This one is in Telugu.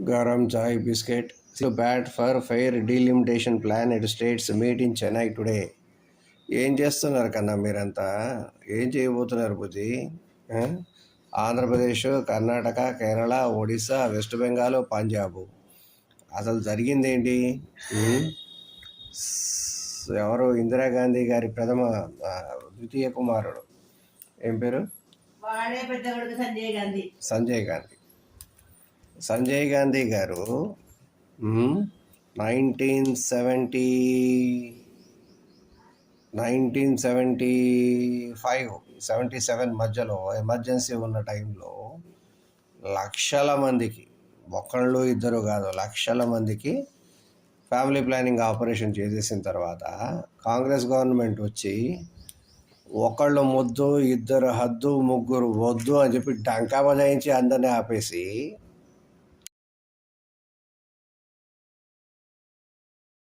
Chai biscuit. So bad for fair delimitation plan at states meet in Chennai today. ఏం చేస్తున్నారు కన్నా మీరంతా? ఏం చేయబోతున్నారు ఆ? ఆంధ్రప్రదేశ్ కర్ణాటక కేరళ ఒడిశా వెస్ట్ బెంగాల్ పంజాబ్. అసలు జరిగిందేంటి? ఎవరు? ఇందిరాగాంధీ గారి ప్రథమ ద్వితీయ కుమారుడు. ఏం పేరు? సంజయ్ గాంధీ. సంజయ్ గాంధీ. సంజయ్ గాంధీ గారు nineteen seventy nineteen seventy five seventy seven మధ్యలో ఎమర్జెన్సీ ఉన్న టైంలో లక్షల మందికి ఒకళ్ళు ఇద్దరు కాదు లక్షల మందికి ఫ్యామిలీ ప్లానింగ్ ఆపరేషన్ చేసేసిన తర్వాత కాంగ్రెస్ గవర్నమెంట్ వచ్చి ఒకళ్ళు ముద్దు ఇద్దరు హద్దు ముగ్గురు వద్దు అని చెప్పి డంకా బజాయించి అందరినీ ఆపేసి